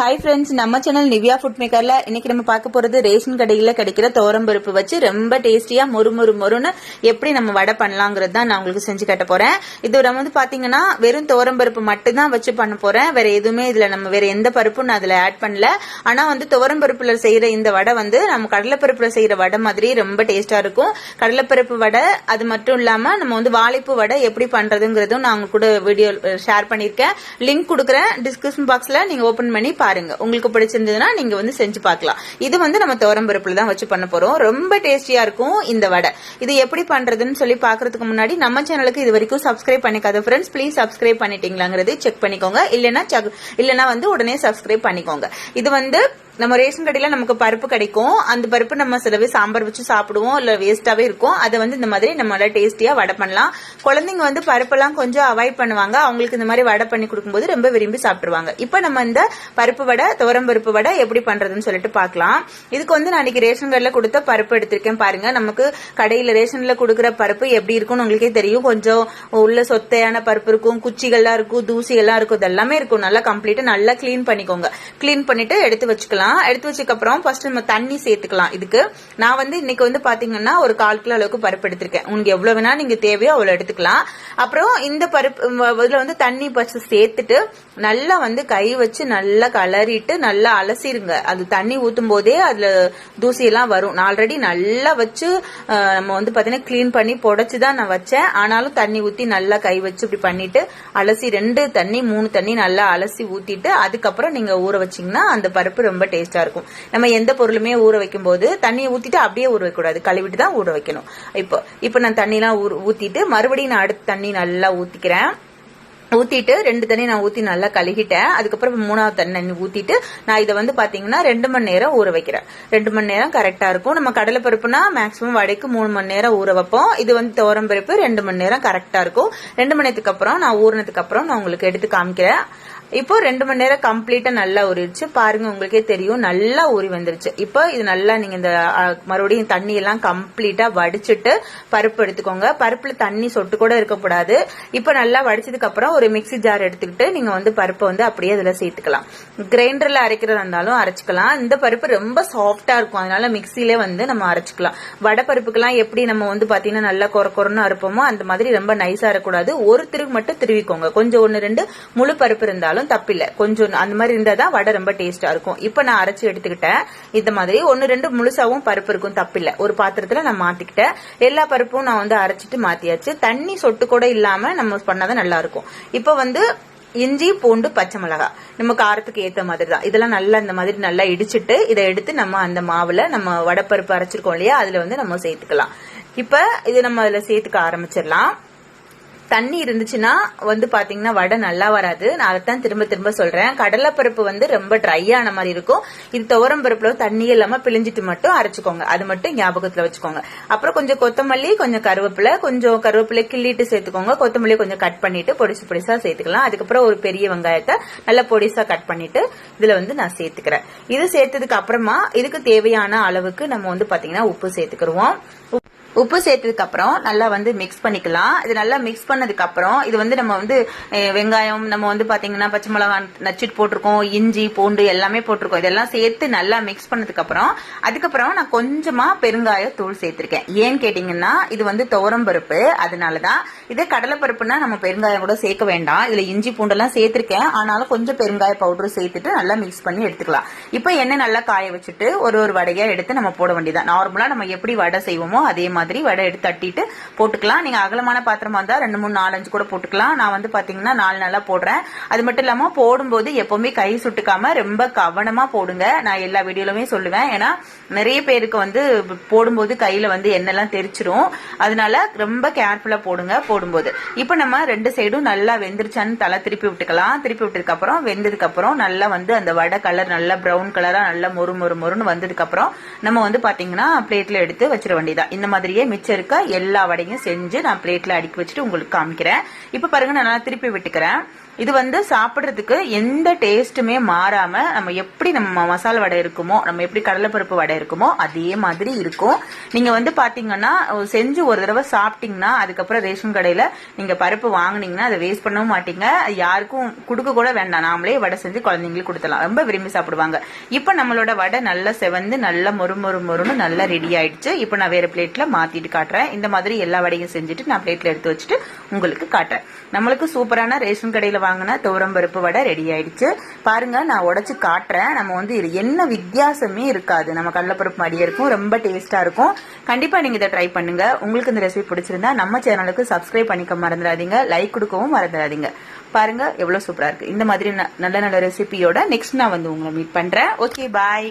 Hi friends நம்ம channel Nivya food மேக்கர்ல இன்னைக்கு நம்ம பார்க்க போறது ரேஷன் கடையில கிடைக்கிற தோரம்பருப்பு வச்சு ரொம்ப டேஸ்டியா மொறு மொறு மொறுன்னு எப்படி நம்ம வடை பண்ணலாங்கிறது தான் நான் உங்களுக்கு செஞ்சு கட்ட போறேன். இது நம்ம வந்து பாத்தீங்கன்னா வெறும் பருப்பு மட்டும் தான் வச்சு பண்ண போறேன். வேற எதுவுமே இதுல நம்ம வேற எந்த பருப்பும் நான் அதுல ஆட் பண்ணல. ஆனா வந்து துவரம்பருப்பில் செய்யற இந்த வடை வந்து நம்ம கடலைப்பருப்புல செய்யற வடை மாதிரி ரொம்ப டேஸ்டா இருக்கும். கடலைப்பருப்பு வடை அது மட்டும் இல்லாம நம்ம வந்து வாழைப்பு வடை எப்படி பண்றதுங்கிறதும் நான் உங்க கூட வீடியோ ஷேர் பண்ணிருக்கேன் லிங்க் கொடுக்குறேன். டிஸ்கிரிப்ஷன் பாக்ஸ்ல நீங்க ஓபன் பண்ணி பாருங்க. உங்களுக்கு பிடிச்சிருந்ததுன்னா நீங்க வந்து செஞ்சு பார்க்கலாம். இது வந்து நம்ம பருப்புல தான் வச்சு பண்ண போறோம். ரொம்ப டேஸ்டியா இருக்கும் இந்த வடை. இது எப்படி பண்றதுன்னு சொல்லி பாக்குறதுக்கு முன்னாடி நம்ம சேனலுக்கு இது வரைக்கும் சப்ஸ்கிரைப் பண்ணிக்காத ஃப்ரெண்ட்ஸ் ப்ளீஸ் சப்ஸ்கிரைப் பண்ணிட்டீங்களாங்கிறது செக் பண்ணிக்கோங்க. இல்லைன்னா இல்லைன்னா வந்து உடனே சப்ஸ்கிரைப் பண்ணிக்கோங்க. இது வந்து நம்ம ரேஷன் கடையில நமக்கு பருப்பு கிடைக்கும். அந்த பருப்பு நம்ம சிலவே சாம்பார் வச்சு சாப்பிடுவோம் இல்ல வேஸ்டாவே இருக்கும். அதை வந்து இந்த மாதிரி நம்ம டேஸ்டியா வடை பண்ணலாம். குழந்தைங்க வந்து பருப்பெல்லாம் கொஞ்சம் அவாய்ட் பண்ணுவாங்க. அவங்களுக்கு இந்த மாதிரி வடை பண்ணி கொடுக்கும்போது ரொம்ப விரும்பி சாப்பிடுவாங்க இப்ப நம்ம இந்த பருப்பு வடை துவரம் பருப்பு வடை எப்படி பண்றதுன்னு சொல்லிட்டு பார்க்கலாம். இதுக்கு வந்து நான் இன்னைக்கு ரேஷன் கடையில கொடுத்த பருப்பு எடுத்திருக்கேன் பாருங்க. நமக்கு கடையில ரேஷன்ல கொடுக்குற பருப்பு எப்படி இருக்கும்னு உங்களுக்கே தெரியும். கொஞ்சம் உள்ள சொத்தையான பருப்பு இருக்கும் குச்சிகள்லாம் இருக்கும் தூசிகள்லாம் இருக்கும். இதெல்லாமே இருக்கும். நல்லா கம்ப்ளீட்டா நல்லா கிளீன் பண்ணிக்கோங்க. கிளீன் பண்ணிட்டு எடுத்து வச்சுக்கலாம். வச்சுக்கலாம் எடுத்து வச்சதுக்கு அப்புறம் ஃபர்ஸ்ட் நம்ம தண்ணி சேர்த்துக்கலாம். இதுக்கு நான் வந்து இன்னைக்கு வந்து பாத்தீங்கன்னா ஒரு கால் கிலோ அளவுக்கு பருப்பு எடுத்திருக்கேன். உங்களுக்கு எவ்வளவு வேணா நீங்க தேவையோ அவ்வளவு எடுத்துக்கலாம். அப்புறம் இந்த பருப்பு இதுல வந்து தண்ணி பச்சு சேர்த்துட்டு நல்லா வந்து கை வச்சு நல்லா கலரிட்டு நல்லா அலசிருங்க. அது தண்ணி ஊத்தும் போதே அதுல தூசி எல்லாம் வரும். நான் ஆல்ரெடி நல்லா வச்சு நம்ம வந்து பாத்தீங்கன்னா கிளீன் பண்ணி புடைச்சுதான் நான் வச்சேன். ஆனாலும் தண்ணி ஊத்தி நல்லா கை வச்சு இப்படி பண்ணிட்டு அலசி ரெண்டு தண்ணி மூணு தண்ணி நல்லா அலசி ஊத்திட்டு அதுக்கப்புறம் நீங்க ஊற வச்சீங்கன்னா அந்த பருப்பு ரொம்ப டேஸ்டா இருக்கும். நம்ம எந்த பொருளுமே ஊற வைக்கும் போது தண்ணியை ஊத்திட்டு அப்படியே ஊற வைக்கக்கூடாது. கழுவிட்டு தான் ஊற வைக்கணும். இப்போ இப்போ நான் தண்ணிலாம் ஊத்திட்டு மறுபடியும் நான் அடுத்த தண்ணி நல்லா ஊத்திக்கிறேன். ஊத்திட்டு ரெண்டு தண்ணி நான் ஊத்தி நல்லா கழுகிட்டேன். அதுக்கப்புறம் மூணாவது தண்ணி ஊத்திட்டு நான் இதை வந்து பாத்தீங்கன்னா ரெண்டு மணி நேரம் ஊற வைக்கிறேன். ரெண்டு மணி நேரம் கரெக்டா இருக்கும். நம்ம கடலை பருப்புனா மேக்ஸிமம் வடைக்கு மூணு மணி நேரம் ஊற வைப்போம். இது வந்து தோரம் பருப்பு ரெண்டு மணி நேரம் கரெக்டா இருக்கும். ரெண்டு மணி நேரத்துக்கு அப்புறம் நான் ஊறினதுக்கு அப்புறம் நான் உங்களுக்கு எடுத்து காமிக்கிறேன். இப்போ ரெண்டு மணி நேரம் கம்ப்ளீட்டா நல்லா ஊறிடுச்சு பாருங்க உங்களுக்கே தெரியும். நல்லா ஊறி வந்துருச்சு. இப்போ இது நல்லா நீங்க இந்த மறுபடியும் தண்ணி எல்லாம் கம்ப்ளீட்டா வடிச்சிட்டு பருப்பு எடுத்துக்கோங்க. பருப்புல தண்ணி சொட்டு கூட இருக்கக்கூடாது. இப்போ நல்லா வடிச்சதுக்கு அப்புறம் ஒரு மிக்சி ஜார் எடுத்துக்கிட்டு நீங்க வந்து பருப்பை வந்து அப்படியே இதுல சேர்த்துக்கலாம். கிரைண்டர்ல அரைக்கிறதா இருந்தாலும் அரைச்சிக்கலாம். இந்த பருப்பு ரொம்ப சாஃப்டா இருக்கும். அதனால மிக்சிலே வந்து நம்ம அரைச்சிக்கலாம். வடை பருப்புக்கெல்லாம் எப்படி நம்ம வந்து பாத்தீங்கன்னா நல்லா குற குறன்னு அரைப்போமோ அந்த மாதிரி ரொம்ப நைஸா இருக்கக்கூடாது ஒரு திருகு மட்டும் திருவிக்கோங்க. கொஞ்சம் ஒன்னு ரெண்டு முழு பருப்பு இருந்தாலும் இருந்தாலும் தப்பில்லை. கொஞ்சம் அந்த மாதிரி இருந்தா தான் வடை ரொம்ப டேஸ்டா இருக்கும். இப்ப நான் அரைச்சு எடுத்துக்கிட்டேன். இந்த மாதிரி ஒன்னு ரெண்டு முழுசாவும் பருப்பு இருக்கும் தப்பில்லை. ஒரு பாத்திரத்துல நான் மாத்திக்கிட்டேன். எல்லா பருப்பும் நான் வந்து அரைச்சிட்டு மாத்தியாச்சு. தண்ணி சொட்டு கூட இல்லாம நம்ம பண்ணாதான் நல்லா இருக்கும். இப்ப வந்து இஞ்சி பூண்டு பச்சை மிளகாய் நம்ம காரத்துக்கு ஏத்த மாதிரி தான் இதெல்லாம் நல்லா இந்த மாதிரி நல்லா இடிச்சிட்டு இதை எடுத்து நம்ம அந்த மாவுல நம்ம வடப்பருப்பு அரைச்சிருக்கோம் இல்லையா? அதுல வந்து நம்ம சேர்த்துக்கலாம். இப்ப இது நம்ம அதுல சேர்த்துக்க ஆரம்பிச்சிடலாம். தண்ணி இருந்துச்சுன்னா வந்து பாத்தீங்கன்னா வடை நல்லா வராது. நான் அதைத்தான் திரும்ப திரும்ப சொல்றேன். கடலைப்பருப்பு வந்து ரொம்ப ட்ரை ஆன மாதிரி இருக்கும். இது துவரம் பருப்புல தண்ணி இல்லாம பிழிஞ்சிட்டு மட்டும் அரைச்சுக்கோங்க. அது மட்டும் ஞாபகத்துல வச்சுக்கோங்க. அப்புறம் கொஞ்சம் கொத்தமல்லி கொஞ்சம் கருவேப்பிலை கொஞ்சம் கருவேப்பிலை கிள்ளிட்டு சேர்த்துக்கோங்க. கொத்தமல்லி கொஞ்சம் கட் பண்ணிட்டு பொடிசு பொடிசா சேர்த்துக்கலாம். அதுக்கப்புறம் ஒரு பெரிய வெங்காயத்தை நல்லா பொடிசா கட் பண்ணிட்டு இதுல வந்து நான் சேர்த்துக்கிறேன். இது சேர்த்ததுக்கு அப்புறமா இதுக்கு தேவையான அளவுக்கு நம்ம வந்து பாத்தீங்கன்னா உப்பு சேர்த்துக்கிடுவோம். உப்பு சேர்த்ததுக்கு அப்புறம் நல்லா வந்து மிக்ஸ் பண்ணிக்கலாம். இது நல்லா மிக்ஸ் பண்ணதுக்கு அப்புறம் இது வந்து நம்ம வந்து வெங்காயம் நம்ம வந்து பாத்தீங்கன்னா பச்சை மிளகா நச்சுட்டு போட்டிருக்கோம் இஞ்சி பூண்டு எல்லாமே போட்டிருக்கோம். இதெல்லாம் சேர்த்து நல்லா மிக்ஸ் பண்ணதுக்கு அப்புறம் அதுக்கப்புறம் நான் கொஞ்சமா பெருங்காய தூள் சேர்த்திருக்கேன். ஏன்னு கேட்டீங்கன்னா இது வந்து துவரம் பருப்பு. அதனாலதான் இதே கடலை பருப்புனா நம்ம பெருங்காயம் கூட சேர்க்க வேண்டாம். இதுல இஞ்சி பூண்டெல்லாம் சேர்த்திருக்கேன். ஆனாலும் கொஞ்சம் பெருங்காய பவுடர் சேர்த்துட்டு நல்லா மிக்ஸ் பண்ணி எடுத்துக்கலாம். இப்போ எண்ணெய் நல்லா காய வச்சுட்டு ஒரு ஒரு வடையா எடுத்து நம்ம போட வேண்டியதான் நார்மலா நம்ம எப்படி வடை செய்வோமோ அதே மாதிரி மாதிரி வடை எடுத்து தட்டிட்டு போட்டுக்கலாம். நீங்க அகலமான பாத்திரமா இருந்தால் ரெண்டு மூணு நாலஞ்சு கூட போட்டுக்கலாம். நான் வந்து பாத்தீங்கன்னா நாலு நாளா போடுறேன். அது மட்டும் இல்லாம போடும்போது எப்பவுமே கை சுட்டுக்காம ரொம்ப கவனமா போடுங்க. நான் எல்லா வீடியோலுமே சொல்லுவேன். ஏன்னா நிறைய பேருக்கு வந்து போடும்போது கையில வந்து எண்ணெய்லாம் தெரிச்சிரும். அதனால ரொம்ப கேர்ஃபுல்லா போடுங்க போடும்போது. இப்போ நம்ம ரெண்டு சைடும் நல்லா வெந்துருச்சான்னு தலை திருப்பி விட்டுக்கலாம். திருப்பி விட்டதுக்கு அப்புறம் வெந்ததுக்கு அப்புறம் நல்லா வந்து அந்த வடை கலர் நல்லா ப்ரௌன் கலரா நல்லா மொறு மொறு மொறுன்னு வந்ததுக்கு அப்புறம் நம்ம வந்து பாத்தீங்கன்னா பிளேட்ல எடுத்து வச்சிட வேண்டியதான் இந்த மாதிரி மாதிரியே மிச்சம் இருக்க எல்லா வடையும் செஞ்சு நான் பிளேட்ல அடுக்கி வச்சுட்டு உங்களுக்கு காமிக்கிறேன். இப்ப பாருங்க நான் திருப்பி விட்டுக்கிறேன். இது வந்து சாப்பிட்றதுக்கு எந்த டேஸ்ட்டுமே மாறாமல் நம்ம எப்படி நம்ம மசாலா வடை இருக்குமோ நம்ம எப்படி கடலைப்பருப்பு வடை இருக்குமோ அதே மாதிரி இருக்கும். நீங்கள் வந்து பார்த்தீங்கன்னா செஞ்சு ஒரு தடவை சாப்பிட்டீங்கன்னா அதுக்கப்புறம் ரேஷன் கடையில் நீங்கள் பருப்பு வாங்கினீங்கன்னா அதை வேஸ்ட் பண்ணவும் மாட்டீங்க. யாருக்கும் கொடுக்க கூட வேண்டாம். நாமளே வடை செஞ்சு குழந்தைங்களுக்கு கொடுத்தலாம் ரொம்ப விரும்பி சாப்பிடுவாங்க. இப்போ நம்மளோட வடை நல்லா செவந்து நல்லா மொறு மொறு மொறுன்னு நல்லா ரெடி ஆயிடுச்சு. இப்போ நான் வேறு பிளேட்டில் மாற்றிட்டு காட்டுறேன். இந்த மாதிரி எல்லா வடையும் செஞ்சுட்டு நான் பிளேட்டில் எடுத்து வச்சுட்டு உங்களுக்கு காட்டுறேன். நம்மளுக்கு சூப்பரான ரேஷன் கடையில் வாங்கின துவரம்பருப்பு வடை ரெடி ஆயிடுச்சு. பாருங்க நான் உடைச்சு காட்டுறேன். நம்ம வந்து என்ன வித்தியாசமே இருக்காது. நம்ம கடலப்பருப்பு மடியே இருக்கும். ரொம்ப டேஸ்டா இருக்கும். கண்டிப்பா நீங்க இதை ட்ரை பண்ணுங்க. உங்களுக்கு இந்த ரெசிபி பிடிச்சிருந்தா நம்ம சேனலுக்கு சப்ஸ்கிரைப் பண்ணிக்க மறந்துடாதீங்க. லைக் கொடுக்கவும் மறந்துடாதீங்க. பாருங்க எவ்வளவு சூப்பரா இருக்கு. இந்த மாதிரி நல்ல நல்ல ரெசிபியோட நெக்ஸ்ட் நான் வந்து உங்களை மீட் பண்றேன். Okay bye